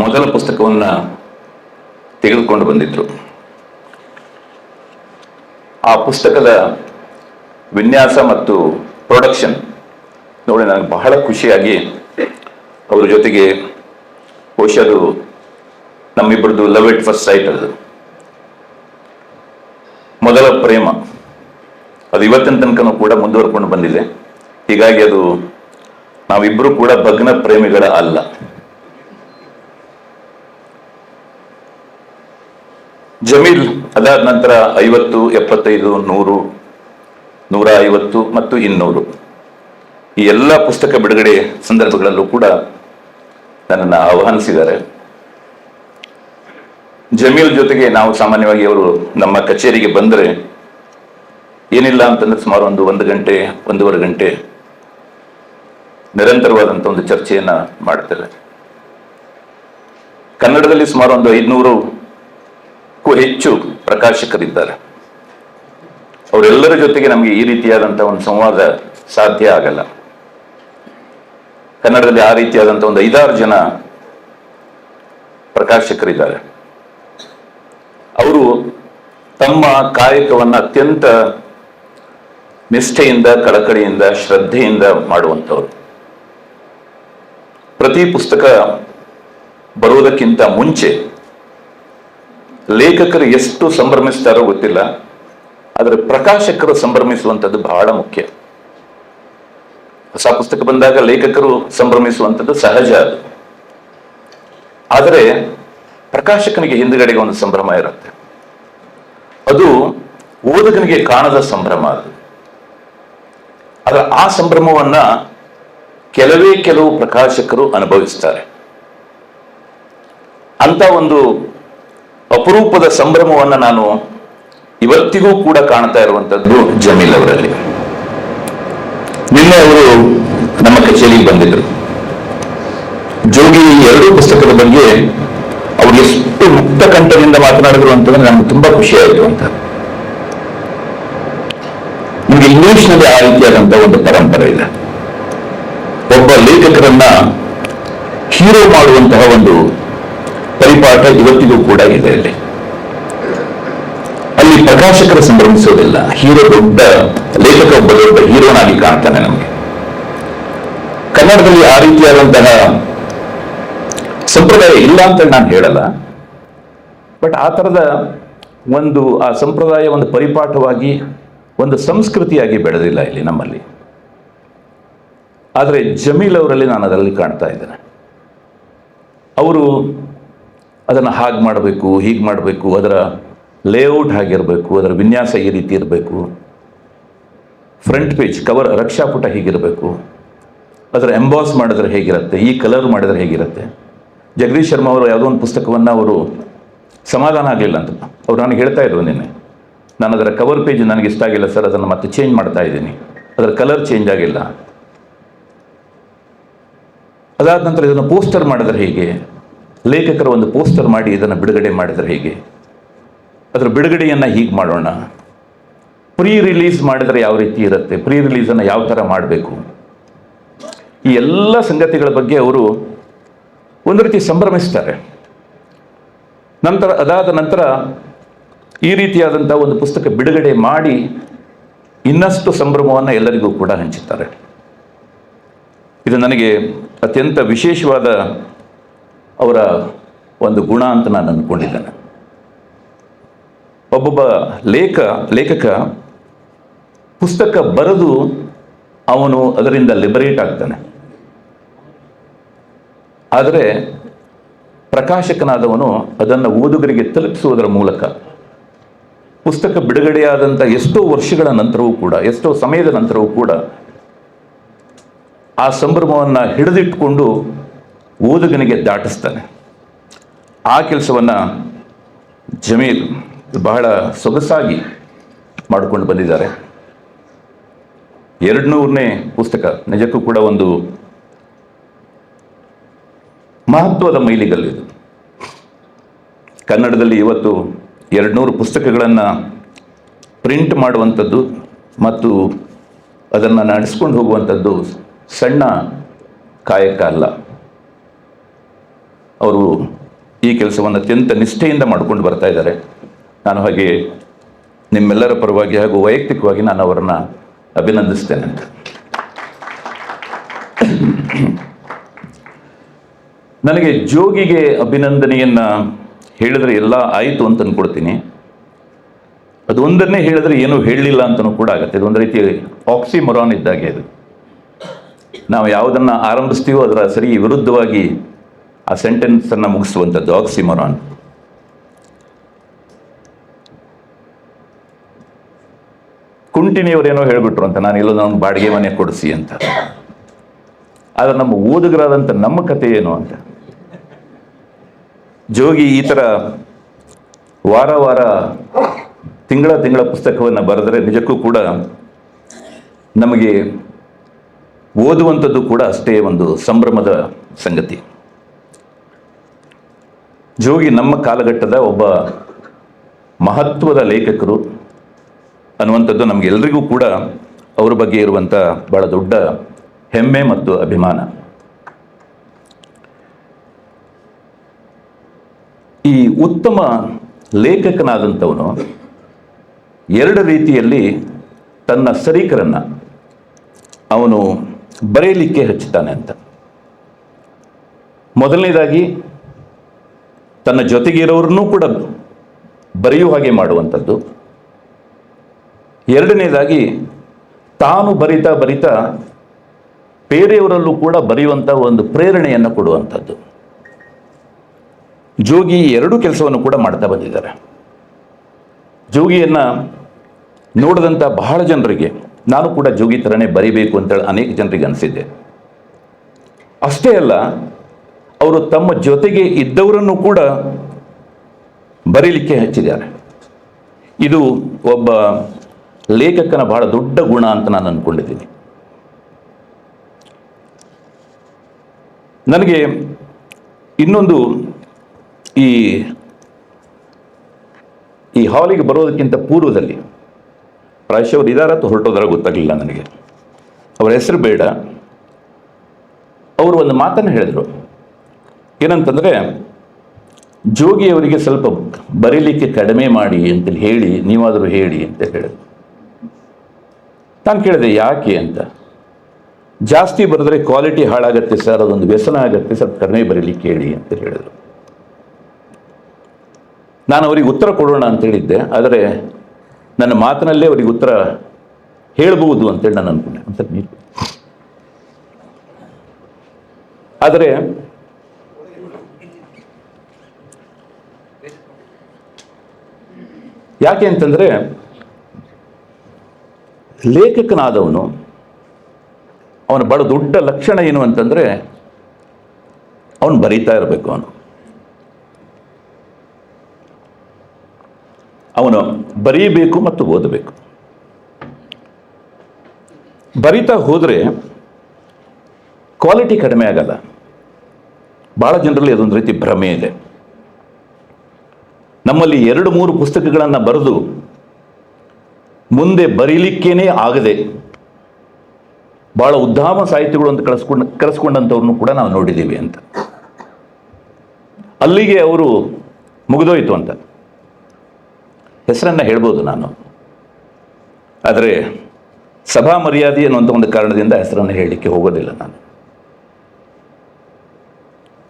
ಮೊದಲ ಪುಸ್ತಕವನ್ನ ತೆಗೆದುಕೊಂಡು ಬಂದಿದ್ರು. ಆ ಪುಸ್ತಕದ ವಿನ್ಯಾಸ ಮತ್ತು ಪ್ರೊಡಕ್ಷನ್ ನೋಡಿ ನನಗೆ ಬಹಳ ಖುಷಿಯಾಗಿ ಅವ್ರ ಜೊತೆಗೆ ಬಹುಶಃ ಅದು ನಮ್ಮಿಬ್ಬರದು ಲವ್ ಇಟ್ ಫಸ್ಟ್ ಸೈಟ್ ಅದು ಮೊದಲ ಪ್ರೇಮ. ಅದು ಇವತ್ತಿನ ತನಕನೂ ಕೂಡ ಮುಂದುವರ್ಕೊಂಡು ಬಂದಿದೆ. ಹೀಗಾಗಿ ಅದು ನಾವಿಬ್ಬರು ಕೂಡ ಭಗ್ನ ಪ್ರೇಮಿಗಳ ಅಲ್ಲ. ಜಮೀಲ್ ಅದಾದ ನಂತರ ಐವತ್ತು, ಎಪ್ಪತ್ತೈದು, ನೂರು, ನೂರ ಐವತ್ತು ಮತ್ತು ಇನ್ನೂರು. ಈ ಎಲ್ಲ ಪುಸ್ತಕ ಬಿಡುಗಡೆ ಸಂದರ್ಭಗಳಲ್ಲೂ ಕೂಡ ನನ್ನನ್ನು ಆಹ್ವಾನಿಸಿದ್ದಾರೆ. ಜಮೀಲ್ ಜೊತೆಗೆ ನಾವು ಸಾಮಾನ್ಯವಾಗಿ ಅವರು ನಮ್ಮ ಕಚೇರಿಗೆ ಬಂದರೆ ಏನಿಲ್ಲ ಅಂತಂದ್ರೆ ಸುಮಾರು ಒಂದು ಒಂದು ಗಂಟೆ, ಒಂದೂವರೆ ಗಂಟೆ ನಿರಂತರವಾದಂಥ ಒಂದು ಚರ್ಚೆಯನ್ನ ಮಾಡ್ತಾರೆ ಕನ್ನಡದಲ್ಲಿ ಸುಮಾರು ಒಂದು ಐದುನೂರಕ್ಕೂ ಹೆಚ್ಚು ಪ್ರಕಾಶಕರಿದ್ದಾರೆ. ಅವರೆಲ್ಲರ ಜೊತೆಗೆ ನಮಗೆ ಈ ರೀತಿಯಾದಂತಹ ಒಂದು ಸಂವಾದ ಸಾಧ್ಯ ಆಗಲ್ಲ. ಕನ್ನಡದಲ್ಲಿ ಆ ರೀತಿಯಾದಂತಹ ಒಂದು ಐದಾರು ಜನ ಪ್ರಕಾಶಕರಿದ್ದಾರೆ. ಅವರು ತಮ್ಮ ಕಾಯಕವನ್ನು ಅತ್ಯಂತ ನಿಷ್ಠೆಯಿಂದ, ಕಳಕಳಿಯಿಂದ, ಶ್ರದ್ಧೆಯಿಂದ ಮಾಡುವಂಥವ್ರು. ಪ್ರತಿ ಪುಸ್ತಕ ಬರುವುದಕ್ಕಿಂತ ಮುಂಚೆ ಲೇಖಕರು ಎಷ್ಟು ಸಂಭ್ರಮಿಸ್ತಾರೋ ಗೊತ್ತಿಲ್ಲ, ಆದರೆ ಪ್ರಕಾಶಕರು ಸಂಭ್ರಮಿಸುವಂಥದ್ದು ಬಹಳ ಮುಖ್ಯ. ಹೊಸ ಪುಸ್ತಕ ಬಂದಾಗ ಲೇಖಕರು ಸಂಭ್ರಮಿಸುವಂಥದ್ದು ಸಹಜ ಅದು. ಆದರೆ ಪ್ರಕಾಶಕನಿಗೆ ಹಿಂದುಗಡೆಗೆ ಒಂದು ಸಂಭ್ರಮ ಇರುತ್ತೆ. ಅದು ಓದುಗನಿಗೆ ಕಾಣದ ಸಂಭ್ರಮ ಅದು. ಆದರೆ ಆ ಸಂಭ್ರಮವನ್ನ ಕೆಲವೇ ಕೆಲವು ಪ್ರಕಾಶಕರು ಅನುಭವಿಸ್ತಾರೆ. ಅಂತ ಒಂದು ಅಪರೂಪದ ಸಂಭ್ರಮವನ್ನ ನಾನು ಇವತ್ತಿಗೂ ಕೂಡ ಕಾಣ್ತಾ ಇರುವಂತದ್ದು ಜಮೀಲ್ ಅವರಲ್ಲಿ. ನಿನ್ನೆ ಅವರು ನಮ್ಮ ಕಚೇರಿಗೆ ಬಂದಿದ್ರು. ಜೋಗಿ ಎರಡೂ ಪುಸ್ತಕದ ಬಗ್ಗೆ ಅವ್ರು ಎಷ್ಟು ಮುಕ್ತ ಕಂಠದಿಂದ ಮಾತನಾಡಿದ್ರು ಅಂತಂದ್ರೆ ನಮ್ಗೆ ತುಂಬಾ ಖುಷಿ ಆಯಿತು ಅಂತ. ನಿಮಗೆ ಇಂಗ್ಲಿಷ್ನಲ್ಲಿ ಆ ರೀತಿಯಾದಂತಹ ಒಂದು ಪರಂಪರೆ ಇದೆ. ಒಬ್ಬ ಲೇಖಕರನ್ನ ಹೀರೋ ಮಾಡುವಂತಹ ಒಂದು ಪರಿಪಾಠ ಇವತ್ತಿಗೂ ಕೂಡ ಇದೆ ಅಲ್ಲಿ. ಅಲ್ಲಿ ಪ್ರಕಾಶಕರು ಸಂಭ್ರಮಿಸೋದಿಲ್ಲ. ಹೀರೋ ದೊಡ್ಡ, ಲೇಖಕ ಒಬ್ಬ ದೊಡ್ಡ ಹೀರೋನಾಗಿ ಕಾಣ್ತಾನೆ ನಮಗೆ. ಕನ್ನಡದಲ್ಲಿ ಆ ರೀತಿಯಾದಂತಹ ಸಂಪ್ರದಾಯ ಇಲ್ಲ ಅಂತ ನಾನು ಹೇಳಲ್ಲ. ಬಟ್ ಆ ಥರದ ಒಂದು, ಆ ಸಂಪ್ರದಾಯ ಒಂದು ಪರಿಪಾಠವಾಗಿ, ಒಂದು ಸಂಸ್ಕೃತಿಯಾಗಿ ಬೆಳೆದಿಲ್ಲ ಇಲ್ಲಿ ನಮ್ಮಲ್ಲಿ. ಆದರೆ ಜಮೀಲ್ ಅವರಲ್ಲಿ ನಾನು ಅದರಲ್ಲಿ ಕಾಣ್ತಾ ಇದ್ದೇನೆ. ಅವರು ಅದನ್ನು ಹಾಗೆ ಮಾಡಬೇಕು, ಹೀಗೆ ಮಾಡಬೇಕು, ಅದರ ಲೇಔಟ್ ಹಾಗಿರಬೇಕು, ಅದರ ವಿನ್ಯಾಸ ಈ ರೀತಿ ಇರಬೇಕು. ಫ್ರಂಟ್ ಪೇಜ್ ಕವರ್ ರಕ್ಷಾಪುಟ ಹೀಗಿರಬೇಕು. ಅದರ ಎಂಬಾಸ್ ಮಾಡಿದ್ರೆ ಹೇಗಿರುತ್ತೆ, ಈ ಕಲರ್ ಮಾಡಿದ್ರೆ ಹೇಗಿರುತ್ತೆ. ಜಗದೀಶ್ ಶರ್ಮಾ ಅವರು ಯಾವುದೋ ಒಂದು ಪುಸ್ತಕವನ್ನು ಅವರು ಸಮಾಧಾನ ಆಗಲಿಲ್ಲ ಅಂತ. ಅವ್ರು ನನಗೆ ಹೇಳ್ತಾ ಇದ್ರು ನಿನ್ನೆ. ನಾನು ಅದರ ಕವರ್ ಪೇಜ್ ನನಗೆ ಇಷ್ಟ ಆಗಿಲ್ಲ ಸರ್ ಅದನ್ನು ಮತ್ತೆ ಚೇಂಜ್ ಮಾಡ್ತಾ ಇದ್ದೀನಿ. ಅದರ ಕಲರ್ ಚೇಂಜ್ ಆಗಿಲ್ಲ. ಅದಾದ ನಂತರ ಇದನ್ನು ಪೋಸ್ಟರ್ ಮಾಡಿದ್ರೆ ಹೇಗೆ? ಲೇಖಕರು ಒಂದು ಪೋಸ್ಟರ್ ಮಾಡಿ ಇದನ್ನು ಬಿಡುಗಡೆ ಮಾಡಿದರೆ ಹೇಗೆ? ಅದರ ಬಿಡುಗಡೆಯನ್ನು ಹೀಗೆ ಮಾಡೋಣ. ಪ್ರೀ ರಿಲೀಸ್ ಮಾಡಿದರೆ ಯಾವ ರೀತಿ ಇರುತ್ತೆ? ಪ್ರೀ ರಿಲೀಸನ್ನು ಯಾವ ಥರ ಮಾಡಬೇಕು? ಈ ಎಲ್ಲ ಸಂಗತಿಗಳ ಬಗ್ಗೆ ಅವರು ಒಂದು ರೀತಿ ಸಂಭ್ರಮಿಸ್ತಾರೆ. ನಂತರ ಅದಾದ ನಂತರ ಈ ರೀತಿಯಾದಂಥ ಒಂದು ಪುಸ್ತಕ ಬಿಡುಗಡೆ ಮಾಡಿ ಇನ್ನಷ್ಟು ಸಂಭ್ರಮವನ್ನು ಎಲ್ಲರಿಗೂ ಕೂಡ ಹಂಚುತ್ತಾರೆ ಇದು ನನಗೆ ಅತ್ಯಂತ ವಿಶೇಷವಾದ ಅವರ ಒಂದು ಗುಣ ಅಂತ ನಾನು ಅಂದ್ಕೊಂಡಿದ್ದೇನೆ ಒಬ್ಬೊಬ್ಬ ಲೇಖ, ಲೇಖಕ ಪುಸ್ತಕ ಬರೆದು ಅವನು ಅದರಿಂದ ಲಿಬರೇಟ್ ಆಗ್ತಾನೆ. ಆದರೆ ಪ್ರಕಾಶಕನಾದವನು ಅದನ್ನು ಓದುಗರಿಗೆ ತಲುಪಿಸುವುದರ ಮೂಲಕ ಪುಸ್ತಕ ಬಿಡುಗಡೆಯಾದಂಥ ಎಷ್ಟೋ ವರ್ಷಗಳ ನಂತರವೂ ಕೂಡ, ಎಷ್ಟೋ ಸಮಯದ ನಂತರವೂ ಕೂಡ ಆ ಸಂಭ್ರಮವನ್ನು ಹಿಡಿದಿಟ್ಟುಕೊಂಡು ಓದುಗನಿಗೆ ದಾಟಿಸ್ತಾನೆ. ಆ ಕೆಲಸವನ್ನು ಜಮೀಲ್ ಬಹಳ ಸೊಗಸಾಗಿ ಮಾಡಿಕೊಂಡು ಬಂದಿದ್ದಾರೆ. ಎರಡು ನೂರನೇ ಪುಸ್ತಕ, ನಿಜಕ್ಕೂ ಕೂಡ ಒಂದು ಮಹತ್ವದ ಮೈಲಿಗಲ್ಲಿದು ಕನ್ನಡದಲ್ಲಿ ಇವತ್ತು ಎರಡುನೂರು ಪುಸ್ತಕಗಳನ್ನು ಪ್ರಿಂಟ್ ಮಾಡುವಂಥದ್ದು ಮತ್ತು ಅದನ್ನು ನಡೆಸ್ಕೊಂಡು ಹೋಗುವಂಥದ್ದು ಸಣ್ಣ ಕಾಯಕ ಅಲ್ಲ. ಅವರು ಈ ಕೆಲಸವನ್ನು ಅತ್ಯಂತ ನಿಷ್ಠೆಯಿಂದ ಮಾಡಿಕೊಂಡು ಬರ್ತಾ ಇದ್ದಾರೆ. ನಾನು ಹಾಗೆ ನಿಮ್ಮೆಲ್ಲರ ಪರವಾಗಿ ಹಾಗೂ ವೈಯಕ್ತಿಕವಾಗಿ ನಾನು ಅವರನ್ನು ಅಭಿನಂದಿಸ್ತೇನೆ ಅಂತ. ನನಗೆ ಜೋಗಿಗೆ ಅಭಿನಂದನೆಯನ್ನ ಹೇಳಿದ್ರೆ ಎಲ್ಲ ಆಯಿತು ಅಂತ ಅದು ಅದೊಂದನ್ನೇ ಹೇಳಿದ್ರೆ ಏನೂ ಹೇಳಲಿಲ್ಲ ಅಂತಲೂ ಕೂಡ ಆಗುತ್ತೆ. ಇದೊಂದು ರೀತಿ ಆಕ್ಸಿ ಮೊರಾನ್ ಇದ್ದಾಗೆ ಇದು ನಾವು ಯಾವುದನ್ನ ಆರಂಭಿಸ್ತೀವೋ ಅದರ ಸರಿ ವಿರುದ್ಧವಾಗಿ ಆ ಸೆಂಟೆನ್ಸನ್ನು ಮುಗಿಸುವಂಥದ್ದು. ಆಕ್ಸಿಮರಾನ್ ಕುಂಟಿನಿಯವರೇನೋ ಹೇಳ್ಬಿಟ್ರು ಅಂತ, ನಾನು ಇಲ್ಲೋ ನಮ್ಗೆ ಬಾಡಿಗೆ ಮನೆ ಕೊಡಿಸಿ ಅಂತ. ಆದರೆ ನಮ್ಮ ಓದುಗರಾದಂಥ ನಮ್ಮ ಕಥೆ ಏನು ಅಂತ? ಜೋಗಿ ಈ ಥರ ವಾರ ವಾರ ತಿಂಗಳ ತಿಂಗಳ ಪುಸ್ತಕವನ್ನು ಬರೆದರೆ ನಿಜಕ್ಕೂ ಕೂಡ ನಮಗೆ ಓದುವಂಥದ್ದು ಕೂಡ ಅಷ್ಟೇ ಒಂದು ಸಂಭ್ರಮದ ಸಂಗತಿ. ಜೋಗಿ ನಮ್ಮ ಕಾಲಘಟ್ಟದ ಒಬ್ಬ ಮಹತ್ವದ ಲೇಖಕರು ಅನ್ನುವಂಥದ್ದು ನಮಗೆಲ್ಲರಿಗೂ ಕೂಡ ಅವರ ಬಗ್ಗೆ ಇರುವಂಥ ಬಹಳ ದೊಡ್ಡ ಹೆಮ್ಮೆ ಮತ್ತು ಅಭಿಮಾನ. ಈ ಉತ್ತಮ ಲೇಖಕನಾದಂಥವನು ಎರಡು ರೀತಿಯಲ್ಲಿ ತನ್ನ ಸರೀಕರನ್ನು ಅವನು ಬರೆಯಲಿಕ್ಕೆ ಹಚ್ಚುತ್ತಾನೆ ಅಂತ. ಮೊದಲನೇದಾಗಿ ತನ್ನ ಜೊತೆಗಿರೋರನ್ನೂ ಕೂಡ ಬರೆಯುವ ಹಾಗೆ ಮಾಡುವಂಥದ್ದು. ಎರಡನೇದಾಗಿ, ತಾನು ಬರಿತಾ ಬರಿತಾ ಬೇರೆಯವರಲ್ಲೂ ಕೂಡ ಬರೆಯುವಂಥ ಒಂದು ಪ್ರೇರಣೆಯನ್ನು ಕೊಡುವಂಥದ್ದು. ಜೋಗಿ ಎರಡು ಕೆಲಸವನ್ನು ಕೂಡ ಮಾಡ್ತಾ ಬಂದಿದ್ದಾರೆ. ಜೋಗಿಯನ್ನು ನೋಡಿದಂಥ ಬಹಳ ಜನರಿಗೆ ನಾನು ಕೂಡ ಜೋಗಿ ಥರನೇ ಬರಿಬೇಕು ಅಂತೇಳಿ ಅನೇಕ ಜನರಿಗೆ ಅನಿಸಿದ್ದೆ. ಅಷ್ಟೇ ಅಲ್ಲ ಅವರು ತಮ್ಮ ಜೊತೆಗೆ ಇದ್ದವರನ್ನು ಕೂಡ ಬರೀಲಿಕ್ಕೆ ಹಚ್ಚಿದ್ದಾರೆ. ಇದು ಒಬ್ಬ ಲೇಖಕನ ಬಹಳ ದೊಡ್ಡ ಗುಣ ಅಂತ ನಾನು ಅಂದ್ಕೊಂಡಿದ್ದೀನಿ ನನಗೆ ಇನ್ನೊಂದು ಈ ಈ ಹಾಲಿಗೆ ಬರೋದಕ್ಕಿಂತ ಪೂರ್ವದಲ್ಲಿ ಪ್ರಾಯಶಃ ಅವರು ಇದಾರ ಅಥವಾ ಹೊರಟೋದಾರ ಗೊತ್ತಾಗಲಿಲ್ಲ ನನಗೆ. ಅವರ ಹೆಸರು ಬೇಡ. ಅವರು ಒಂದು ಮಾತನ್ನು ಹೇಳಿದರು. ಏನಂತಂದರೆ, ಜೋಗಿಯವರಿಗೆ ಸ್ವಲ್ಪ ಬರೀಲಿಕ್ಕೆ ಕಡಿಮೆ ಮಾಡಿ ಅಂತ ಹೇಳಿ, ನೀವಾದರೂ ಹೇಳಿ ಅಂತ ಹೇಳಿದ್ರು. ನಾನು ಕೇಳಿದೆ, ಯಾಕೆ ಅಂತ? ಜಾಸ್ತಿ ಬರೆದ್ರೆ ಕ್ವಾಲಿಟಿ ಹಾಳಾಗತ್ತೆ ಸರ್, ಅದೊಂದು ವ್ಯಸನ ಆಗತ್ತೆ ಸ್ವಲ್ಪ ಕಡಿಮೆ ಬರೀಲಿಕ್ಕೆ ಹೇಳಿ ಅಂತ ಹೇಳಿದರು. ನಾನು ಅವರಿಗೆ ಉತ್ತರ ಕೊಡೋಣ ಅಂತ ಹೇಳಿದ್ದೆ, ಆದರೆ ನನ್ನ ಮಾತಿನಲ್ಲೇ ಅವರಿಗೆ ಉತ್ತರ ಹೇಳಬಹುದು ಅಂತೇಳಿ ನಾನು ಅನ್ಕೊಂಡೆ. ಆದರೆ ಯಾಕೆ ಅಂತಂದರೆ ಲೇಖಕನಾದವನು ಅವನ ಬಹಳ ದೊಡ್ಡ ಲಕ್ಷಣ ಏನು ಅಂತಂದರೆ ಅವನು ಬರೀತಾ ಇರಬೇಕು ಅವನು. ಅವನು ಬರೀಬೇಕು ಮತ್ತು ಓದಬೇಕು. ಬರಿತಾ ಹೋದರೆ ಕ್ವಾಲಿಟಿ ಕಡಿಮೆ ಆಗಲ್ಲ. ಭಾಳ ಜನರಲ್ಲಿ ಅದೊಂದು ರೀತಿ ಭ್ರಮೆ ಇದೆ. ನಮ್ಮಲ್ಲಿ ಎರಡು ಮೂರು ಪುಸ್ತಕಗಳನ್ನು ಬರೆದು ಮುಂದೆ ಬರೀಲಿಕ್ಕೇನೆ ಆಗದೆ ಭಾಳ ಉದ್ದಾಮ ಸಾಹಿತ್ಯಗಳು ಅಂತ ಕಳಿಸ್ಕೊಂಡು ಕರೆಸ್ಕೊಂಡಂಥವ್ರನ್ನು ಕೂಡ ನಾವು ನೋಡಿದ್ದೀವಿ ಅಂತ. ಅಲ್ಲಿಗೆ ಅವರು ಮುಗಿದೋಯ್ತು ಅಂತ. ಹೆಸರನ್ನು ಹೇಳ್ಬೋದು ನಾನು. ಆದರೆ ಸಭಾ ಮರ್ಯಾದೆ ಅನ್ನುವಂಥ ಒಂದು ಕಾರಣದಿಂದ ಹೆಸರನ್ನು ಹೇಳಲಿಕ್ಕೆ ಹೋಗೋದಿಲ್ಲ ನಾನು.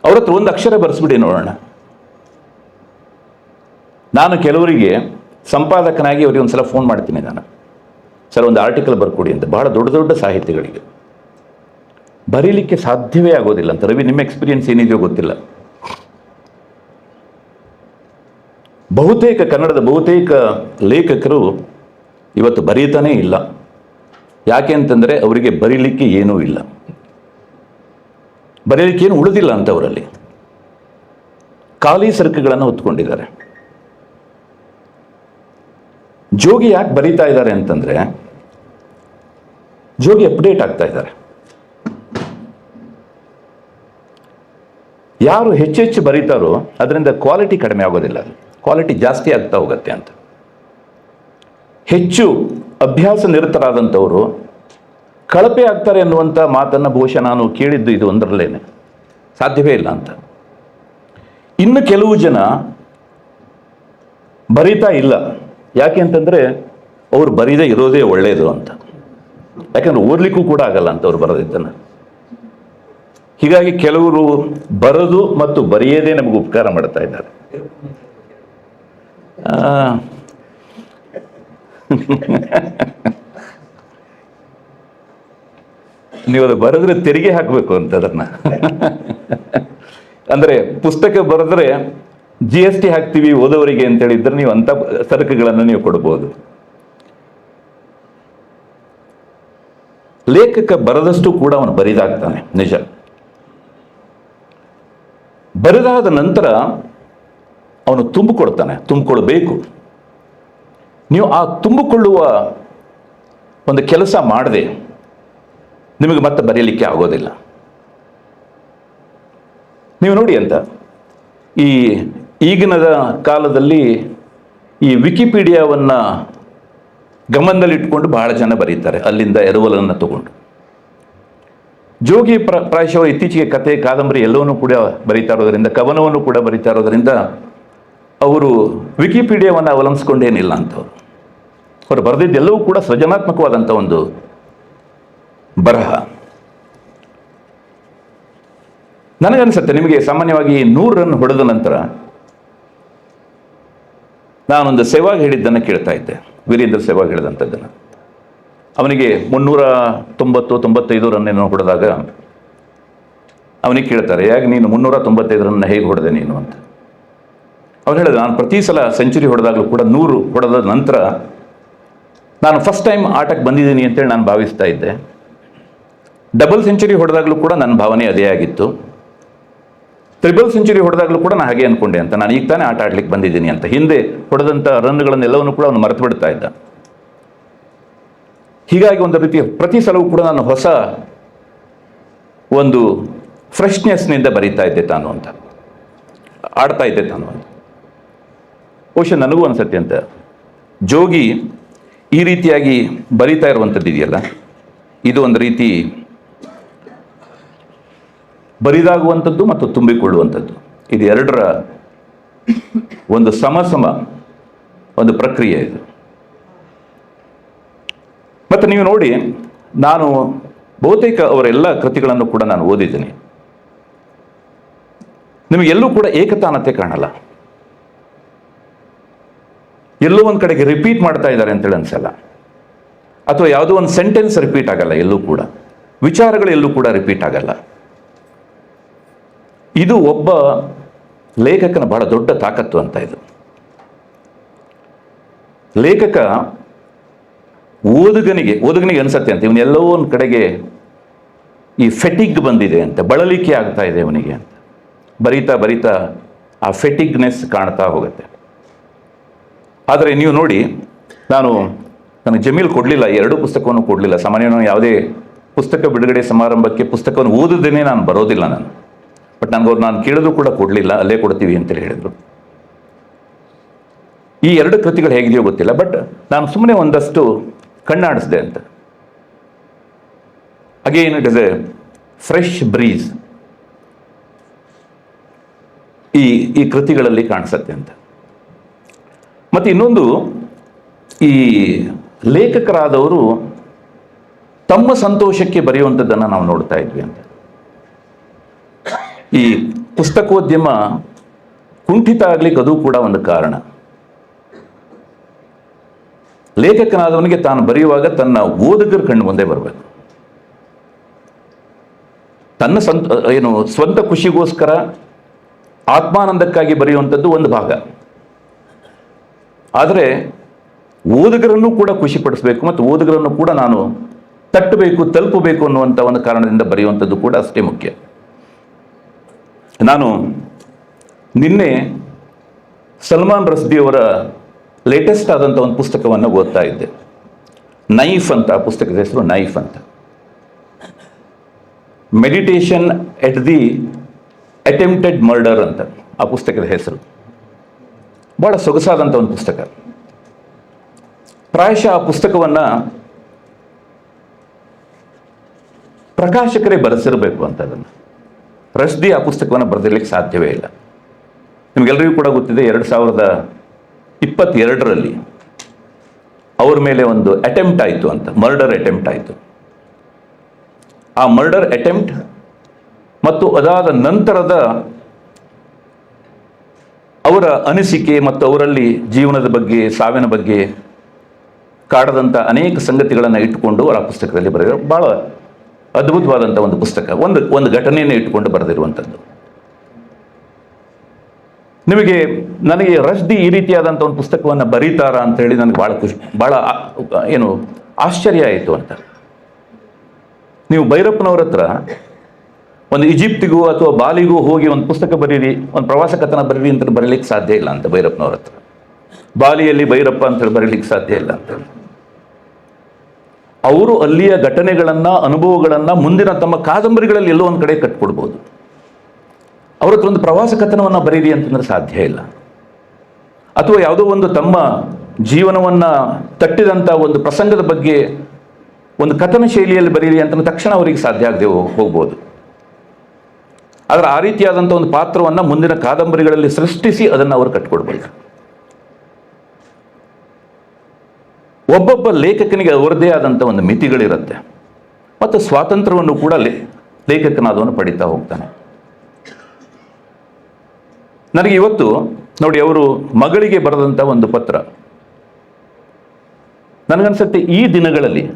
ಅವ್ರ ಹತ್ರ ಒಂದು ಅಕ್ಷರ ಬರೆಸ್ಬಿಡಿ ನೋಡೋಣ. ನಾನು ಕೆಲವರಿಗೆ ಸಂಪಾದಕನಾಗಿ ಅವರಿಗೆ ಒಂದು ಸಲ ಫೋನ್ ಮಾಡ್ತೀನಿ ನಾನು. ಸರ್, ಒಂದು ಆರ್ಟಿಕಲ್ ಬರ್ಕೊಡಿ ಅಂತ. ಬಹಳ ದೊಡ್ಡ ದೊಡ್ಡ ಸಾಹಿತಿಗಳಿಗೆ ಬರೀಲಿಕ್ಕೆ ಸಾಧ್ಯವೇ ಆಗೋದಿಲ್ಲ ಅಂತ. ರವಿ, ನಿಮ್ಮ ಎಕ್ಸ್ಪೀರಿಯನ್ಸ್ ಏನಿದೆಯೋ ಗೊತ್ತಿಲ್ಲ. ಬಹುತೇಕ ಕನ್ನಡದ ಬಹುತೇಕ ಲೇಖಕರು ಇವತ್ತು ಬರೀತಾನೇ ಇಲ್ಲ. ಯಾಕೆ ಅಂತಂದರೆ ಅವರಿಗೆ ಬರೀಲಿಕ್ಕೆ ಏನೂ ಇಲ್ಲ. ಬರೀಲಿಕ್ಕೆ ಏನು ಉಳಿದಿಲ್ಲ ಅಂತ ಅವರಲ್ಲಿ. ಖಾಲಿ ಸರಕುಗಳನ್ನು ಹೊತ್ಕೊಂಡಿದ್ದಾರೆ. ಜೋಗಿ ಯಾಕೆ ಬರೀತಾ ಇದ್ದಾರೆ ಅಂತಂದ್ರೆ, ಜೋಗಿ ಅಪ್ಡೇಟ್ ಆಗ್ತಾ ಇದ್ದಾರೆ. ಯಾರು ಹೆಚ್ಚೆಚ್ಚು ಬರೀತಾರೋ ಅದರಿಂದ ಕ್ವಾಲಿಟಿ ಕಡಿಮೆ ಆಗೋದಿಲ್ಲ. ಕ್ವಾಲಿಟಿ ಜಾಸ್ತಿ ಆಗ್ತಾ ಹೋಗುತ್ತೆ ಅಂತ. ಹೆಚ್ಚು ಅಭ್ಯಾಸ ನಿರತರಾದಂಥವರು ಕಳಪೆ ಆಗ್ತಾರೆ ಅನ್ನುವಂಥ ಮಾತನ್ನು ಬಹುಶಃ ನಾನು ಕೇಳಿದ್ದು ಇದು ಒಂದರಲ್ಲೇನೆ. ಸಾಧ್ಯವೇ ಇಲ್ಲ ಅಂತ. ಇನ್ನು ಕೆಲವು ಜನ ಬರೀತಾ ಇಲ್ಲ. ಯಾಕೆ ಅಂತಂದ್ರೆ ಅವ್ರು ಬರೀದೇ ಇರೋದೇ ಒಳ್ಳೆಯದು ಅಂತ. ಯಾಕಂದ್ರೆ ಓದಲಿಕ್ಕೂ ಕೂಡ ಆಗಲ್ಲ ಅಂತ ಅವ್ರು ಬರೋದಿದ್ದನ್ನ ಹೀಗಾಗಿ ಕೆಲವರು ಬರೋದು ಮತ್ತು ಬರೆಯೋದೇ ನಮಗೆ ಉಪಕಾರ ಮಾಡ್ತಾ ಇದ್ದಾರೆ. ನೀವು ಅದು ಬರೆದ್ರೆ ತೆರಿಗೆ ಹಾಕಬೇಕು ಅಂತ ಅದನ್ನ. ಅಂದ್ರೆ ಪುಸ್ತಕ ಬರೆದ್ರೆ ಜಿ ಎಸ್ ಟಿ ಹಾಕ್ತೀವಿ ಓದೋರಿಗೆ ಅಂತ ಹೇಳಿದ್ರೆ ನೀವು ಅಂತ ಸರಕುಗಳನ್ನು ನೀವು ಕೊಡ್ಬೋದು. ಲೇಖಕ ಬರದಷ್ಟು ಕೂಡ ಅವನು ಬರಿದಾಗ್ತಾನೆ, ನಿಜ. ಬರಿದಾದ ನಂತರ ಅವನು ತುಂಬಿಕೊಡ್ತಾನೆ, ತುಂಬಿಕೊಳ್ಬೇಕು. ನೀವು ಆ ತುಂಬಿಕೊಳ್ಳುವ ಒಂದು ಕೆಲಸ ಮಾಡದೆ, ನಿಮಗೆ ಮತ್ತೆ ಬರೀಲಿಕ್ಕೆ ಆಗೋದಿಲ್ಲ. ನೀವು ನೋಡಿ ಅಂತ, ಈ ಈಗಿನದ ಕಾಲದಲ್ಲಿ ಈ ವಿಕಿಪೀಡಿಯಾವನ್ನು ಗಮನದಲ್ಲಿಟ್ಕೊಂಡು ಬಹಳ ಜನ ಬರೀತಾರೆ. ಅಲ್ಲಿಂದ ಎರವಲನ್ನು ತಗೊಂಡು. ಜೋಗಿ ಪ್ರ, ಪ್ರಾಯಶಃ ಇತ್ತೀಚೆಗೆ ಕತೆ ಕಾದಂಬರಿ ಎಲ್ಲವನ್ನೂ ಕೂಡ ಬರೀತಾ ಇರೋದರಿಂದ, ಕವನವನ್ನು ಕೂಡ ಬರೀತಾ ಇರೋದರಿಂದ ಅವರು ವಿಕಿಪೀಡಿಯಾವನ್ನು ಅವಲಂಬಿಸ್ಕೊಂಡೇನಿಲ್ಲ ಅಂತವ್ರು. ಅವರು ಬರೆದಿದ್ದೆಲ್ಲವೂ ಕೂಡ ಸೃಜನಾತ್ಮಕವಾದಂಥ ಒಂದು ಬರಹ. ನನಗನ್ಸುತ್ತೆ, ನಿಮಗೆ ಸಾಮಾನ್ಯವಾಗಿ ನೂರು ರನ್ ಹೊಡೆದ ನಂತರ ನಾನೊಂದು ಸೇವಾಗ ಹೇಳಿದ್ದನ್ನು ಕೇಳ್ತಾ ಇದ್ದೆ. ವೀರೇಂದ್ರ ಸೇವಾಗ ಹೇಳಿದಂಥದ್ದನ್ನು. ಅವನಿಗೆ ಮುನ್ನೂರ ತೊಂಬತ್ತು ತೊಂಬತ್ತೈದು ರನ್ ಏನೋ ಹೊಡೆದಾಗ ಅವನಿಗೆ ಕೇಳ್ತಾರೆ, ಯಾಕೆ ನೀನು ಮುನ್ನೂರ ತೊಂಬತ್ತೈದು ರನ್ನ ಹೇಗೆ ಹೊಡೆದೆ ನೀನು ಅಂತ. ಅವ್ರು ಹೇಳಿದ ನಾನು ಪ್ರತಿ ಸಲ ಸೆಂಚುರಿ ಹೊಡೆದಾಗಲೂ ಕೂಡ ನೂರು ಹೊಡೆದ ನಂತರ ನಾನು ಫಸ್ಟ್ ಟೈಮ್ ಆಟಕ್ಕೆ ಬಂದಿದ್ದೀನಿ ಅಂತೇಳಿ ನಾನು ಭಾವಿಸ್ತಾ ಇದ್ದೆ. ಡಬಲ್ ಸೆಂಚುರಿ ಹೊಡೆದಾಗಲೂ ಕೂಡ ನನ್ನ ಭಾವನೆ ಅದೇ ಆಗಿತ್ತು. ತ್ರಿಬಲ್ ಸೆಂಚುರಿ ಹೊಡೆದಾಗಲೂ ಕೂಡ ನಾನು ಹಾಗೆ ಅನ್ಕೊಂಡೆ ಅಂತ. ನಾನು ಈಗ ತಾನೇ ಆಟ ಆಡ್ಲಿಕ್ಕೆ ಬಂದಿದ್ದೀನಿ ಅಂತ. ಹಿಂದೆ ಹೊಡೆದಂಥ ರನ್ಗಳನ್ನೆಲ್ಲವನ್ನು ಕೂಡ ಅವನು ಮರೆತು ಬಿಡ್ತಾ ಇದ್ದ. ಹೀಗಾಗಿ ಒಂದು ರೀತಿ ಪ್ರತಿ ಸಲವೂ ಕೂಡ ನಾನು ಹೊಸ ಒಂದು ಫ್ರೆಶ್ನೆಸ್ನಿಂದ ಬರೀತಾ ಇದ್ದೆ ತಾನು ಅಂತ. ಆಡ್ತಾ ಇದ್ದೆ ತಾನು ಅಂತ. ಬಹುಶಃ ನನಗೂ ಅನ್ಸತ್ತೆ ಅಂತ. ಜೋಗಿ ಈ ರೀತಿಯಾಗಿ ಬರಿತಾ ಇರುವಂಥದ್ದು ಇದೆಯಲ್ಲ ಇದು ಒಂದು ರೀತಿ ಬರಿದಾಗುವಂಥದ್ದು ಮತ್ತು ತುಂಬಿಕೊಳ್ಳುವಂಥದ್ದು. ಇದು ಎರಡರ ಒಂದು ಸಮಸಮ ಒಂದು ಪ್ರಕ್ರಿಯೆ ಇದು. ಮತ್ತು ನೀವು ನೋಡಿ, ನಾನು ಬಹುತೇಕ ಅವರೆಲ್ಲ ಕೃತಿಗಳನ್ನು ಕೂಡ ನಾನು ಓದಿದ್ದೀನಿ. ನಿಮಗೆಲ್ಲೂ ಕೂಡ ಏಕತಾನತೆ ಕಾಣಲ್ಲ. ಎಲ್ಲೋ ಒಂದು ಕಡೆಗೆ ರಿಪೀಟ್ ಮಾಡ್ತಾ ಇದ್ದಾರೆ ಅಂತೇಳಿ ಅನ್ಸಲ್ಲ. ಅಥವಾ ಯಾವುದೋ ಒಂದು ಸೆಂಟೆನ್ಸ್ ರಿಪೀಟ್ ಆಗಲ್ಲ ಎಲ್ಲೂ ಕೂಡ. ವಿಚಾರಗಳು ಎಲ್ಲೂ ಕೂಡ ರಿಪೀಟ್ ಆಗಲ್ಲ. ಇದು ಒಬ್ಬ ಲೇಖಕನ ಬಹಳ ದೊಡ್ಡ ತಾಕತ್ತು ಅಂತ ಇದು. ಲೇಖಕ ಓದುಗನಿಗೆ ಓದುಗನಿಗೆ ಅನಿಸತ್ತೆ ಅಂತ ಇವನೆಲ್ಲೋ ಒಂದು ಕಡೆಗೆ ಈ ಫೆಟಿಗ್ ಬಂದಿದೆ ಅಂತ, ಬಳಲಿಕೆ ಆಗ್ತಾ ಇದೆ ಅವನಿಗೆ ಅಂತ. ಬರೀತಾ ಬರೀತಾ ಆ ಫೆಟಿಗ್ನೆಸ್ ಕಾಣ್ತಾ ಹೋಗುತ್ತೆ. ಆದರೆ ನೀವು ನೋಡಿ, ನಾನು ನನಗೆ ಜಮೀಲ್ ಕೊಡಲಿಲ್ಲ ಎರಡು ಪುಸ್ತಕವನ್ನು ಕೊಡಲಿಲ್ಲ, ಸಾಮಾನ್ಯವಾಗಿ ಯಾವುದೇ ಪುಸ್ತಕ ಬಿಡುಗಡೆ ಸಮಾರಂಭಕ್ಕೆ ಪುಸ್ತಕವನ್ನು ಓದುದೇನೆ ನಾನು ಬರೋದಿಲ್ಲ ನಾನು. ಬಟ್ ನನಗವ್ರು ನಾನು ಕೇಳಿದ್ರು ಕೂಡ ಕೊಡಲಿಲ್ಲ, ಅಲ್ಲೇ ಕೊಡ್ತೀವಿ ಅಂತೇಳಿ ಹೇಳಿದರು. ಈ ಎರಡು ಕೃತಿಗಳು ಹೇಗಿದೆಯೋ ಗೊತ್ತಿಲ್ಲ ಬಟ್ ನಾನು ಸುಮ್ಮನೆ ಒಂದಷ್ಟು ಕಣ್ಣಾಡಿಸಿದೆ ಅಂತ. Again it is a fresh breeze ಈ ಈ ಕೃತಿಗಳಲ್ಲಿ ಕಾಣಿಸತ್ತೆ ಅಂತ. ಮತ್ತು ಇನ್ನೊಂದು, ಈ ಲೇಖಕರಾದವರು ತಮ್ಮ ಸಂತೋಷಕ್ಕೆ ಬರೆಯುವಂಥದ್ದನ್ನು ನಾವು ನೋಡ್ತಾ ಇದ್ವಿ ಅಂತ. ಈ ಪುಸ್ತಕೋದ್ಯಮ ಕುಂಠಿತ ಆಗ್ಲಿಕ್ಕೆ ಅದು ಕೂಡ ಒಂದು ಕಾರಣ. ಲೇಖಕನಾದವನಿಗೆ ತಾನು ಬರೆಯುವಾಗ ತನ್ನ ಓದುಗರ ಕಣ್ಣು ಮುಂದೆ ಬರಬೇಕು. ತನ್ನ ಸ್ವಂತ, ಏನು, ಸ್ವಂತ ಖುಷಿಗೋಸ್ಕರ ಆತ್ಮಾನಂದಕ್ಕಾಗಿ ಬರೆಯುವಂಥದ್ದು ಒಂದು ಭಾಗ. ಆದರೆ ಓದುಗರನ್ನು ಕೂಡ ಖುಷಿಪಡಿಸಬೇಕು ಮತ್ತು ಓದುಗರನ್ನು ಕೂಡ ನಾನು ತಟ್ಟಬೇಕು, ತಲುಪಬೇಕು ಅನ್ನುವಂಥ ಒಂದು ಕಾರಣದಿಂದ ಬರೆಯುವಂಥದ್ದು ಕೂಡ ಅಷ್ಟೇ ಮುಖ್ಯ. ನಾನು ನಿನ್ನೆ ಸಲ್ಮಾನ್ ರಸ್ದಿ ಅವರ ಲೇಟೆಸ್ಟ್ ಆದಂಥ ಒಂದು ಪುಸ್ತಕವನ್ನು ಓದ್ತಾ ಇದ್ದೆ. ನೈಫ್ ಅಂತ ಆ ಪುಸ್ತಕದ ಹೆಸರು ನೈಫ್ ಅಂತ. Meditation at the attempted murder ಅಂತ ಆ ಪುಸ್ತಕದ ಹೆಸರು. ಬಹಳ ಸೊಗಸಾದಂಥ ಒಂದು ಪುಸ್ತಕ. ಪ್ರಾಯಶಃ ಆ ಪುಸ್ತಕವನ್ನು ಪ್ರಕಾಶಕರೇ ಬರೆಸಿರಬೇಕು ಅಂತ ಅದನ್ನು. ರಸ್ದಿ ಆ ಪುಸ್ತಕವನ್ನು ಬರೆದಿರ್ಲಿಕ್ಕೆ ಸಾಧ್ಯವೇ ಇಲ್ಲ. ನಿಮಗೆಲ್ಲರಿಗೂ ಕೂಡ ಗೊತ್ತಿದೆ, ಎರಡು ಸಾವಿರದ ಇಪ್ಪತ್ತೆರಡರಲ್ಲಿ ಅವ್ರ ಮೇಲೆ ಒಂದು ಅಟೆಂಪ್ಟ್ ಆಯಿತು ಅಂತ ಮರ್ಡರ್ ಅಟೆಂಪ್ಟ್ ಆಯಿತು. ಆ ಮರ್ಡರ್ ಅಟೆಂಪ್ಟ್ ಮತ್ತು ಅದಾದ ನಂತರದ ಅವರ ಅನಿಸಿಕೆ ಮತ್ತು ಅವರಲ್ಲಿ ಜೀವನದ ಬಗ್ಗೆ, ಸಾವಿನ ಬಗ್ಗೆ ಕಾಡದಂಥ ಅನೇಕ ಸಂಗತಿಗಳನ್ನು ಇಟ್ಟುಕೊಂಡು ಅವರ ಪುಸ್ತಕದಲ್ಲಿ ಬರೆದಿರೋ ಭಾಳ ಅದ್ಭುತವಾದಂಥ ಒಂದು ಪುಸ್ತಕ, ಒಂದು ಒಂದು ಘಟನೆಯನ್ನು ಇಟ್ಟುಕೊಂಡು ಬರೆದಿರುವಂಥದ್ದು. ನಿಮಗೆ, ನನಗೆ ರಶ್ದಿ ಈ ರೀತಿಯಾದಂಥ ಒಂದು ಪುಸ್ತಕವನ್ನು ಬರೀತಾರ ಅಂತ ಹೇಳಿ ನನಗೆ ಭಾಳ ಖುಷಿ ಭಾಳ ಏನು ಆಶ್ಚರ್ಯ ಆಯಿತು ಅಂತ. ನೀವು ಭೈರಪ್ಪನವ್ರ ಹತ್ರ ಒಂದು ಈಜಿಪ್ಟಿಗೂ ಅಥವಾ ಬಾಲಿಗೂ ಹೋಗಿ ಒಂದು ಪುಸ್ತಕ ಬರೀರಿ, ಒಂದು ಪ್ರವಾಸ ಕಥನ ಬರೀರಿ ಅಂತ ಬರೀಲಿಕ್ಕೆ ಸಾಧ್ಯ ಇಲ್ಲ ಅಂತ ಭೈರಪ್ಪನವ್ರ ಹತ್ರ. ಬಾಲಿಯಲ್ಲಿ ಭೈರಪ್ಪ ಅಂತೇಳಿ ಬರೀಲಿಕ್ಕೆ ಸಾಧ್ಯ ಇಲ್ಲ ಅಂತ ಅವರು ಅಲ್ಲಿಯ ಘಟನೆಗಳನ್ನು, ಅನುಭವಗಳನ್ನು ಮುಂದಿನ ತಮ್ಮ ಕಾದಂಬರಿಗಳಲ್ಲಿ ಎಲ್ಲೋ ಒಂದು ಕಡೆ ಕಟ್ಕೊಡ್ಬೋದು ಅವ್ರ ಹತ್ರ ಒಂದು ಪ್ರವಾಸ ಕಥನವನ್ನು ಬರೀರಿ ಅಂತಂದ್ರೆ ಸಾಧ್ಯ ಇಲ್ಲ. ಅಥವಾ ಯಾವುದೋ ಒಂದು ತಮ್ಮ ಜೀವನವನ್ನು ತಟ್ಟಿದಂಥ ಒಂದು ಪ್ರಸಂಗದ ಬಗ್ಗೆ ಒಂದು ಕಥನ ಶೈಲಿಯಲ್ಲಿ ಬರೀರಿ ಅಂತಂದ್ರೆ ತಕ್ಷಣ ಅವರಿಗೆ ಸಾಧ್ಯ ಆಗದೆ ಹೋಗ್ಬೋದು. ಆದರೆ ಆ ರೀತಿಯಾದಂಥ ಒಂದು ಪಾತ್ರವನ್ನು ಮುಂದಿನ ಕಾದಂಬರಿಗಳಲ್ಲಿ ಸೃಷ್ಟಿಸಿ ಅದನ್ನು ಅವರು ಕಟ್ಕೊಡ್ಬೇಕು ಒಬ್ಬೊಬ್ಬ ಲೇಖಕನಿಗೆ ಅವರದೇ ಆದಂಥ ಒಂದು ಮಿತಿಗಳಿರುತ್ತೆ. ಮತ್ತು ಸ್ವಾತಂತ್ರ್ಯವನ್ನು ಕೂಡ ಲೇ, ಲೇಖಕನಾದವನು ಪಡಿತಾ ಹೋಗ್ತಾನೆ. ನನಗೆ ಇವತ್ತು ನೋಡಿ ಅವರು ಮಗಳಿಗೆ ಬರೆದಂಥ ಒಂದು ಪತ್ರ. ನನಗನ್ಸುತ್ತೆ ಈ ದಿನಗಳಲ್ಲಿ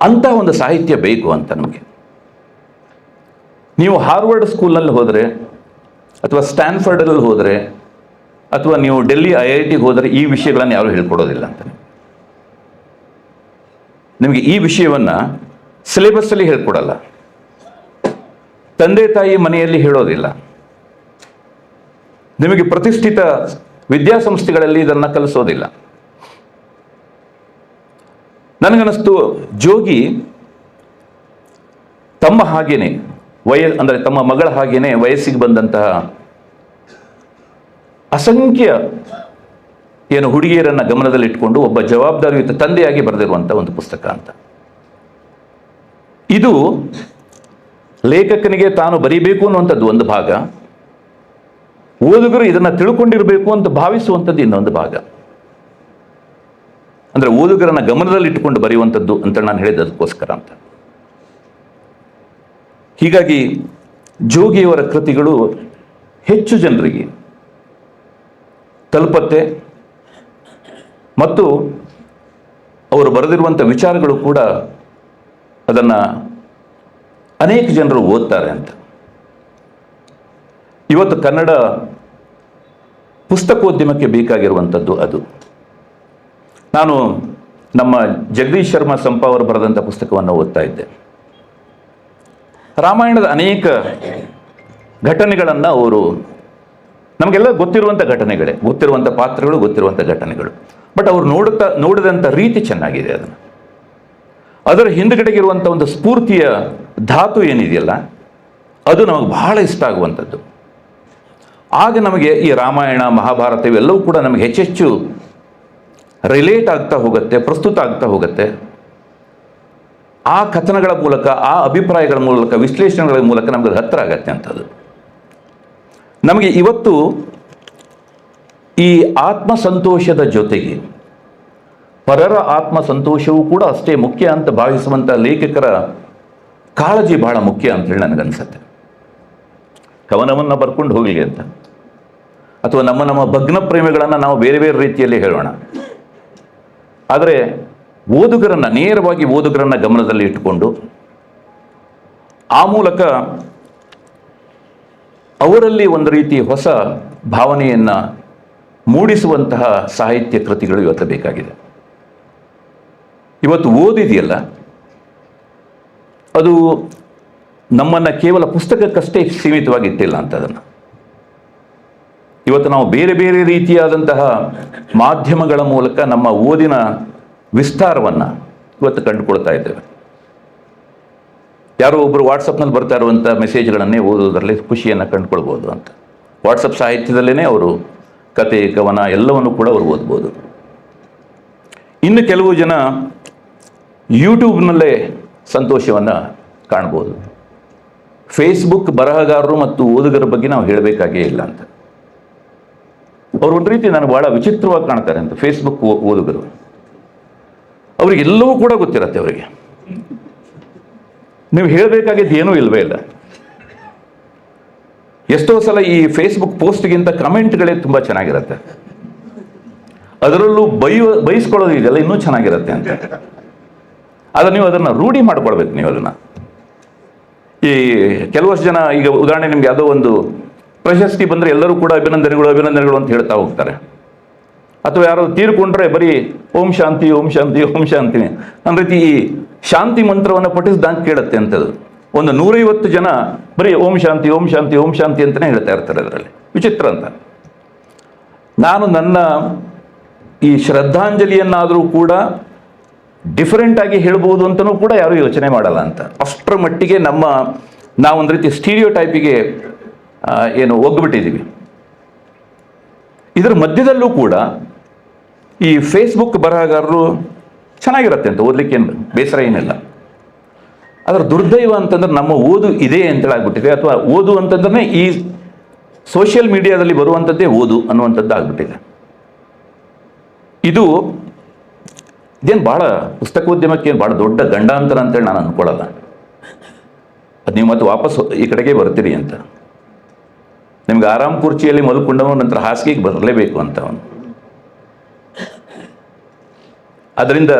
ಅಂಥ ಒಂದು ಸಾಹಿತ್ಯ ಬೇಕು ಅಂತ ನಮಗೆ. ನೀವು ಹಾರ್ವರ್ಡ್ ಸ್ಕೂಲ್ನಲ್ಲಿ ಹೋದರೆ ಅಥವಾ ಸ್ಟ್ಯಾನ್ಫರ್ಡಲ್ಲಿ ಹೋದರೆ ಅಥವಾ ನೀವು ಡೆಲ್ಲಿ ಐ ಐ ಟಿಗೆ ಹೋದರೆ ಈ ವಿಷಯಗಳನ್ನು ಯಾರು ಹೇಳ್ಕೊಡೋದಿಲ್ಲ ಅಂತ ನಿಮಗೆ ಈ ವಿಷಯವನ್ನು ಸಿಲೆಬಸ್ಸಲ್ಲಿ ಹೇಳ್ಕೊಡಲ್ಲ. ತಂದೆ ತಾಯಿ ಮನೆಯಲ್ಲಿ ಹೇಳೋದಿಲ್ಲ. ನಿಮಗೆ ಪ್ರತಿಷ್ಠಿತ ವಿದ್ಯಾಸಂಸ್ಥೆಗಳಲ್ಲಿ ಇದನ್ನು ಕಲಿಸೋದಿಲ್ಲ. ನನಗನ್ನಿಸ್ತು ಜೋಗಿ ತಮ್ಮ ಹಾಗೇನೆ, ವಯ, ಅಂದರೆ ತಮ್ಮ ಮಗಳ ಹಾಗೇನೆ ವಯಸ್ಸಿಗೆ ಬಂದಂತಹ ಅಸಂಖ್ಯ ಏನು ಹುಡುಗಿಯರನ್ನ ಗಮನದಲ್ಲಿಟ್ಟುಕೊಂಡು ಒಬ್ಬ ಜವಾಬ್ದಾರಿಯುತ ತಂದೆಯಾಗಿ ಬರೆದಿರುವಂಥ ಒಂದು ಪುಸ್ತಕ ಅಂತ. ಇದು ಲೇಖಕನಿಗೆ ತಾನು ಬರೀಬೇಕು ಅನ್ನುವಂಥದ್ದು ಒಂದು ಭಾಗ. ಓದುಗರು ಇದನ್ನ ತಿಳ್ಕೊಂಡಿರಬೇಕು ಅಂತ ಭಾವಿಸುವಂಥದ್ದು ಇನ್ನೊಂದು ಭಾಗ. ಅಂದ್ರೆ ಓದುಗರನ್ನ ಗಮನದಲ್ಲಿಟ್ಟುಕೊಂಡು ಬರೆಯುವಂಥದ್ದು ಅಂತ ನಾನು ಹೇಳಿದ ಅದಕ್ಕೋಸ್ಕರ ಅಂತ. ಹೀಗಾಗಿ ಜೋಗಿಯವರ ಕೃತಿಗಳು ಹೆಚ್ಚು ಜನರಿಗೆ ತಲುಪತ್ತೆ. ಮತ್ತು ಅವರು ಬರೆದಿರುವಂಥ ವಿಚಾರಗಳು ಕೂಡ ಅದನ್ನು ಅನೇಕ ಜನರು ಓದ್ತಾರೆ ಅಂತ. ಇವತ್ತು ಕನ್ನಡ ಪುಸ್ತಕೋದ್ಯಮಕ್ಕೆ ಬೇಕಾಗಿರುವಂಥದ್ದು ಅದು. ನಾನು ನಮ್ಮ ಜಗದೀಶ್ ಶರ್ಮಾ ಸಂಪ ಅವರು ಬರೆದಂಥ ಪುಸ್ತಕವನ್ನು ಓದ್ತಾ ಇದ್ದೆ. ರಾಮಾಯಣದ ಅನೇಕ ಘಟನೆಗಳನ್ನು ಅವರು ನಮಗೆಲ್ಲ ಗೊತ್ತಿರುವಂಥ ಘಟನೆಗಳೇ ಗೊತ್ತಿರುವಂಥ ಪಾತ್ರಗಳು ಗೊತ್ತಿರುವಂಥ ಘಟನೆಗಳು. ಬಟ್ ಅವ್ರು ನೋಡುತ್ತಾ ನೋಡಿದಂಥ ರೀತಿ ಚೆನ್ನಾಗಿದೆ ಅದನ್ನು. ಅದರ ಹಿಂದುಗಡೆಗಿರುವಂಥ ಒಂದು ಸ್ಫೂರ್ತಿಯ ಧಾತು ಏನಿದೆಯಲ್ಲ, ಅದು ನಮಗೆ ಬಹಳ ಇಷ್ಟ ಆಗುವಂಥದ್ದು. ಆಗ ನಮಗೆ ಈ ರಾಮಾಯಣ, ಮಹಾಭಾರತ ಇವೆಲ್ಲವೂ ಕೂಡ ನಮಗೆ ಹೆಚ್ಚೆಚ್ಚು ರಿಲೇಟ್ ಆಗ್ತಾ ಹೋಗುತ್ತೆ, ಪ್ರಸ್ತುತ ಆಗ್ತಾ ಹೋಗುತ್ತೆ. ಆ ಕಥನಗಳ ಮೂಲಕ, ಆ ಅಭಿಪ್ರಾಯಗಳ ಮೂಲಕ, ವಿಶ್ಲೇಷಣೆಗಳ ಮೂಲಕ ನಮಗೆ ಹತ್ತಿರ ಆಗತ್ತೆ ಅಂತದ್ದು ನಮಗೆ ಇವತ್ತು ಈ ಆತ್ಮ ಸಂತೋಷದ ಜೊತೆಗೆ ಪರರ ಆತ್ಮ ಸಂತೋಷವೂ ಕೂಡ ಅಷ್ಟೇ ಮುಖ್ಯ ಅಂತ ಭಾವಿಸುವಂಥ ಲೇಖಕರ ಕಾಳಜಿ ಬಹಳ ಮುಖ್ಯ ಅಂತ ಹೇಳಿ ನನಗನ್ಸುತ್ತೆ. ಕವನವನ್ನು ಬರ್ಕೊಂಡು ಹೋಗಲಿ ಅಂತ. ಅಥವಾ ನಮ್ಮ ನಮ್ಮ ಭಗ್ನ ಪ್ರೇಮಿಗಳನ್ನು ನಾವು ಬೇರೆ ಬೇರೆ ರೀತಿಯಲ್ಲಿ ಹೇಳೋಣ. ಆದರೆ ಓದುಗರನ್ನ ನೇರವಾಗಿ ಓದುಗರನ್ನ ಗಮನದಲ್ಲಿ ಇಟ್ಟುಕೊಂಡು ಆ ಮೂಲಕ ಅವರಲ್ಲಿ ಒಂದು ರೀತಿ ಹೊಸ ಭಾವನೆಯನ್ನು ಮೂಡಿಸುವಂತಹ ಸಾಹಿತ್ಯ ಕೃತಿಗಳು ಇವತ್ತು ಬೇಕಾಗಿದೆ. ಇವತ್ತು ಓದಿದೆಯಲ್ಲ? ಅದು ನಮ್ಮನ್ನು ಕೇವಲ ಪುಸ್ತಕಕ್ಕಷ್ಟೇ ಸೀಮಿತವಾಗಿಟ್ಟಿಲ್ಲ ಅಂತ ಅದನ್ನು ಇವತ್ತು ನಾವು ಬೇರೆ ಬೇರೆ ರೀತಿಯಾದಂತಹ ಮಾಧ್ಯಮಗಳ ಮೂಲಕ ನಮ್ಮ ಓದಿನ ವಿಸ್ತಾರವನ್ನು ಇವತ್ತು ಕಂಡುಕೊಳ್ತಾ ಇದ್ದೇವೆ. ಯಾರೋ ಒಬ್ಬರು ವಾಟ್ಸಪ್ನಲ್ಲಿ ಬರ್ತಾ ಇರುವಂಥ ಮೆಸೇಜ್ಗಳನ್ನೇ ಓದೋದರಲ್ಲಿ ಖುಷಿಯನ್ನು ಕಂಡುಕೊಳ್ಬೋದು ಅಂತ. ವಾಟ್ಸಪ್ ಸಾಹಿತ್ಯದಲ್ಲೇ ಅವರು ಕತೆ ಕವನ ಎಲ್ಲವನ್ನು ಕೂಡ ಅವರು ಓದ್ಬೋದು. ಇನ್ನು ಕೆಲವು ಜನ ಯೂಟ್ಯೂಬ್ನಲ್ಲೇ ಸಂತೋಷವನ್ನು ಕಾಣ್ಬೋದು. ಫೇಸ್ಬುಕ್ ಬರಹಗಾರರು ಮತ್ತು ಓದುಗರ ಬಗ್ಗೆ ನಾವು ಹೇಳಬೇಕಾಗೇ ಇಲ್ಲ ಅಂತ. ಅವರು ಒಂದು ರೀತಿ ನನಗೆ ಭಾಳ ವಿಚಿತ್ರವಾಗಿ ಕಾಣ್ತಾರೆ ಅಂತ, ಫೇಸ್ಬುಕ್ ಓದುಗರು. ಅವರಿಗೆಲ್ಲವೂ ಕೂಡ ಗೊತ್ತಿರತ್ತೆ ಅವರಿಗೆ. ನೀವು ಹೇಳಬೇಕಾಗಿದ್ದು ಏನೂ ಇಲ್ವೇ ಇಲ್ಲ. ಎಷ್ಟೋ ಸಲ ಈ ಫೇಸ್ಬುಕ್ ಪೋಸ್ಟ್ಗಿಂತ ಕಮೆಂಟ್ಗಳೇ ತುಂಬ ಚೆನ್ನಾಗಿರುತ್ತೆ. ಅದರಲ್ಲೂ ಬೈಯೋ, ಬೈಸ್ಕೊಳ್ಳೋದು ಇದೆಲ್ಲ ಇನ್ನೂ ಚೆನ್ನಾಗಿರುತ್ತೆ ಅಂತ. ಆದರೆ ನೀವು ಅದನ್ನು ರೂಢಿ ಮಾಡ್ಕೊಳ್ಬೇಕು ನೀವು ಅದನ್ನು. ಈ ಕೆಲವಷ್ಟು ಜನ ಈಗ ಉದಾಹರಣೆ ನಿಮ್ಗೆ ಯಾವುದೋ ಒಂದು ಪ್ರಶಸ್ತಿ ಬಂದರೆ ಎಲ್ಲರೂ ಕೂಡ ಅಭಿನಂದನೆಗಳು ಅಭಿನಂದನೆಗಳು ಅಂತ ಹೇಳ್ತಾ ಹೋಗ್ತಾರೆ. ಅಥವಾ ಯಾರೋ ತೀರ್ಕೊಂಡ್ರೆ ಬರೀ ಓಂ ಶಾಂತಿ ಓಂ ಶಾಂತಿ ಓಂ ಶಾಂತಿ ಅಂದ್ರೆ ಈ ಶಾಂತಿ ಮಂತ್ರವನ್ನು ಪಠಿಸಿದಂಗೆ ಕೇಳುತ್ತೆ ಅಂತದು. ಒಂದು ನೂರೈವತ್ತು ಜನ ಬರೀ ಓಂ ಶಾಂತಿ ಓಂ ಶಾಂತಿ ಓಂ ಶಾಂತಿ ಅಂತಲೇ ಹೇಳ್ತಾ ಇರ್ತಾರೆ ಅದರಲ್ಲಿ. ವಿಚಿತ್ರ ಅಂತ. ನಾನು ನನ್ನ ಈ ಶ್ರದ್ಧಾಂಜಲಿಯನ್ನಾದರೂ ಕೂಡ ಡಿಫರೆಂಟ್ ಆಗಿ ಹೇಳ್ಬೋದು ಅಂತಲೂ ಕೂಡ ಯಾರೂ ಯೋಚನೆ ಮಾಡಲ್ಲ ಅಂತ. ಅಷ್ಟರ ಮಟ್ಟಿಗೆ ನಮ್ಮ ನಾವೊಂದು ರೀತಿ ಸ್ಟೀರಿಯೋ ಟೈಪಿಗೆ ಏನು ಒಗ್ಬಿಟ್ಟಿದ್ದೀವಿ ಇದರ ಮಧ್ಯದಲ್ಲೂ ಕೂಡ ಈ ಫೇಸ್ಬುಕ್ ಬರಹಗಾರರು ಚೆನ್ನಾಗಿರುತ್ತೆ ಅಂತ ಓದಲಿಕ್ಕೆ ಏನು ಬೇಸರ ಏನಿಲ್ಲ. ಅದರ ದುರ್ದೈವ ಅಂತಂದ್ರೆ ನಮ್ಮ ಓದು ಇದೆ ಅಂತೇಳಿ ಆಗ್ಬಿಟ್ಟಿದೆ ಅಥವಾ ಓದು ಅಂತಂದ್ರೆ ಈ ಸೋಷಿಯಲ್ ಮೀಡಿಯಾದಲ್ಲಿ ಬರುವಂಥದ್ದೇ ಓದು ಅನ್ನುವಂಥದ್ದು ಆಗ್ಬಿಟ್ಟಿದೆ ಇದು ಇದೇನು ಭಾಳ ಪುಸ್ತಕೋದ್ಯಮಕ್ಕೆ ಏನು ಭಾಳ ದೊಡ್ಡ ಗಂಡಾಂತರ ಅಂತೇಳಿ ನಾನು ಅಂದ್ಕೊಳ್ಳಲ್ಲ ಅದು ನೀವು ಮತ್ತೆ ವಾಪಸ್ ಈ ಕಡೆಗೆ ಬರ್ತೀರಿ ಅಂತ. ನಿಮ್ಗೆ ಆರಾಮ್ ಕುರ್ಚಿಯಲ್ಲಿ ಮಲ್ಕೊಂಡವನು ನಂತರ ಹಾಸಿಗೆಗೆ ಬರಲೇಬೇಕು ಅಂತ ಅವನು. ಅದರಿಂದ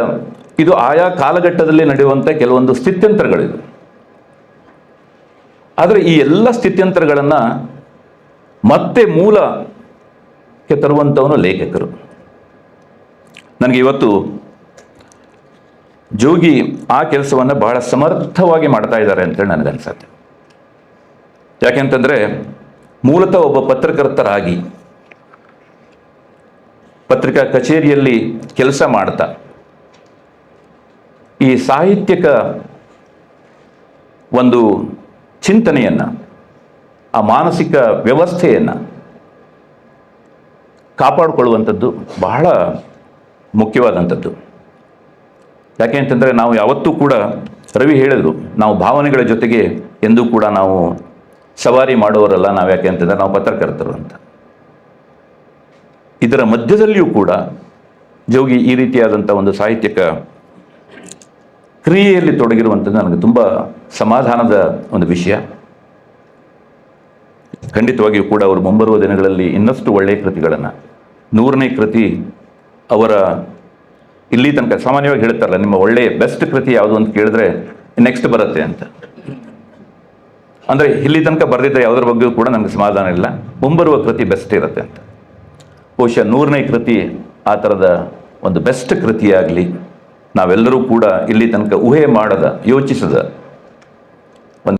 ಇದು ಆಯಾ ಕಾಲಘಟ್ಟದಲ್ಲಿ ನಡೆಯುವಂಥ ಕೆಲವೊಂದು ಸ್ಥಿತ್ಯಂತರಗಳಿವೆ ಆದರೆ ಈ ಎಲ್ಲ ಸ್ಥಿತ್ಯಂತರಗಳನ್ನು ಮತ್ತೆ ಮೂಲಕ್ಕೆ ತರುವಂಥವನು ಲೇಖಕರು. ನನಗೆ ಇವತ್ತು ಜೋಗಿ ಆ ಕೆಲಸವನ್ನು ಬಹಳ ಸಮರ್ಥವಾಗಿ ಮಾಡ್ತಾ ಇದ್ದಾರೆ ಅಂತೇಳಿ ನನಗನ್ಸತ್ತೆ ಯಾಕೆಂತಂದರೆ ಮೂಲತಃ ಒಬ್ಬ ಪತ್ರಕರ್ತರಾಗಿ ಪತ್ರಿಕಾ ಕಚೇರಿಯಲ್ಲಿ ಕೆಲಸ ಮಾಡ್ತಾ ಈ ಸಾಹಿತ್ಯಕ ಒಂದು ಚಿಂತನೆಯನ್ನು, ಆ ಮಾನಸಿಕ ವ್ಯವಸ್ಥೆಯನ್ನು ಕಾಪಾಡಿಕೊಳ್ಳುವಂಥದ್ದು ಬಹಳ ಮುಖ್ಯವಾದಂಥದ್ದು. ಯಾಕೆ ಅಂತಂದರೆ ನಾವು ಯಾವತ್ತೂ ಕೂಡ ರವಿ ಹೇಳಿದ್ರು, ನಾವು ಭಾವನೆಗಳ ಜೊತೆಗೆ ಎಂದೂ ಕೂಡ ನಾವು ಸವಾರಿ ಮಾಡೋರಲ್ಲ ನಾವು ಯಾಕೆ ಅಂತಂದರೆ ನಾವು ಪತ್ರಕರ್ತರು ಅಂತ. ಇದರ ಮಧ್ಯದಲ್ಲಿಯೂ ಕೂಡ ಜೋಗಿ ಈ ರೀತಿಯಾದಂಥ ಒಂದು ಸಾಹಿತ್ಯಕ ಕ್ರಿಯೆಯಲ್ಲಿ ತೊಡಗಿರುವಂಥದ್ದು ನನಗೆ ತುಂಬ ಸಮಾಧಾನದ ಒಂದು ವಿಷಯ. ಖಂಡಿತವಾಗಿಯೂ ಕೂಡ ಅವರು ಮುಂಬರುವ ದಿನಗಳಲ್ಲಿ ಇನ್ನಷ್ಟು ಒಳ್ಳೆಯ ಕೃತಿಗಳನ್ನು, ನೂರನೇ ಕೃತಿ ಅವರ ಇಲ್ಲಿ ತನಕ ಸಾಮಾನ್ಯವಾಗಿ ಹೇಳ್ತಾರಲ್ಲ, ನಿಮ್ಮ ಒಳ್ಳೆಯ ಬೆಸ್ಟ್ ಕೃತಿ ಯಾವುದು ಅಂತ ಕೇಳಿದ್ರೆ ನೆಕ್ಸ್ಟ್ ಬರುತ್ತೆ ಅಂತ. ಅಂದರೆ ಇಲ್ಲಿ ತನಕ ಬರೆದಿದ್ದ ಯಾವುದ್ರ ಬಗ್ಗೆಯೂ ಕೂಡ ನನಗೆ ಸಮಾಧಾನ ಇಲ್ಲ. ಮುಂಬರುವ ಕೃತಿ ಬೆಸ್ಟ್ ಇರುತ್ತೆ ಅಂತ. ಬಹುಶಃ ನೂರನೇ ಕೃತಿ ಆ ಥರದ ಒಂದು ಬೆಸ್ಟ್ ಕೃತಿಯಾಗಲಿ ನಾವೆಲ್ಲರೂ ಕೂಡ ಇಲ್ಲಿ ತನಕ ಊಹೆ ಮಾಡದ ಯೋಚಿಸದ